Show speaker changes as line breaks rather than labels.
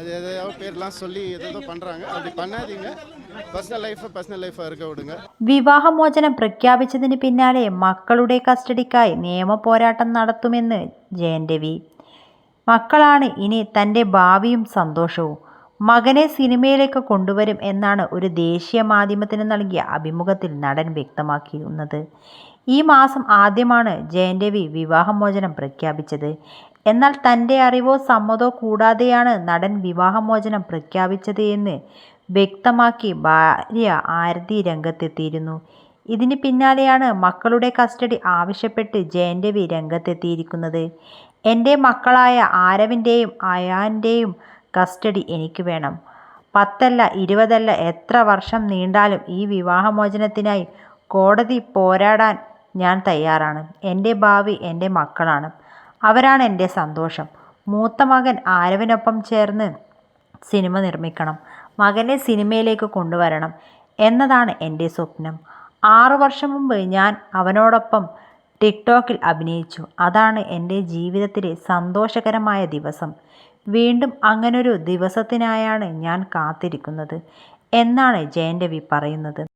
அது எதையோ பேர்லாம் சொல்லி எதோ பண்ணுறாங்க அப்படி பண்ணாதீங்க பர்சனல் லைஃப்பை பர்சனல் லைஃபாக இருக்க விடுங்க
വിവാഹമോചനം പ്രഖ്യാപിച്ചതിന് പിന്നാലെ മക്കളുടെ കസ്റ്റഡിക്കായി നിയമ പോരാട്ടം നടത്തുമെന്ന് ജയൻ രവി മക്കളാണ് ഇനി തൻ്റെ ഭാവിയും സന്തോഷവും മകനെ സിനിമയിലേക്ക് കൊണ്ടുവരും എന്നാണ് ഒരു ദേശീയ മാധ്യമത്തിന് നൽകിയ അഭിമുഖത്തിൽ നടൻ വ്യക്തമാക്കിയിരുന്നത് ഈ മാസം ആദ്യമാണ് ജയൻ രവി വിവാഹമോചനം പ്രഖ്യാപിച്ചത് എന്നാൽ തന്റെ അറിവോ സമ്മതോ കൂടാതെയാണ് നടൻ വിവാഹമോചനം പ്രഖ്യാപിച്ചത് എന്ന് വ്യക്തമാക്കി ഭാര്യ ആരതി രംഗത്തെത്തിയിരുന്നു. ഇതിന് പിന്നാലെയാണ് മക്കളുടെ കസ്റ്റഡി ആവശ്യപ്പെട്ട് ജയൻ രവി രംഗത്തെത്തിയിരിക്കുന്നത്. എന്റെ മക്കളായ ആരവിന്റെയും അയാന്റെയും കസ്റ്റഡി എനിക്ക് വേണം. പത്തല്ല ഇരുപതല്ല എത്ര വർഷം നീണ്ടാലും ഈ വിവാഹമോചനത്തിനായി കോടതി പോരാടാൻ ഞാൻ തയ്യാറാണ്. എന്റെ ഭാവി എന്റെ മക്കളാണ്. അവരാണ് എന്റെ സന്തോഷം. മൂത്ത മകൻ ആരവിനൊപ്പം ചേർന്ന് സിനിമ നിർമ്മിക്കണം. മകനെ സിനിമയിലേക്ക് കൊണ്ടുവരണം എന്നതാണ് എന്റെ സ്വപ്നം. ആറു വർഷം മുമ്പ് ഞാൻ അവനോടൊപ്പം ടിക്ടോക്കിൽ അഭിനയിച്ചു. അതാണ് എന്റെ ജീവിതത്തിലെ സന്തോഷകരമായ ദിവസം. വീണ്ടും അങ്ങനൊരു ദിവസത്തിനായാണ് ഞാൻ കാത്തിരിക്കുന്നത് എന്നാണ് ജയൻ രവി പറയുന്നത്.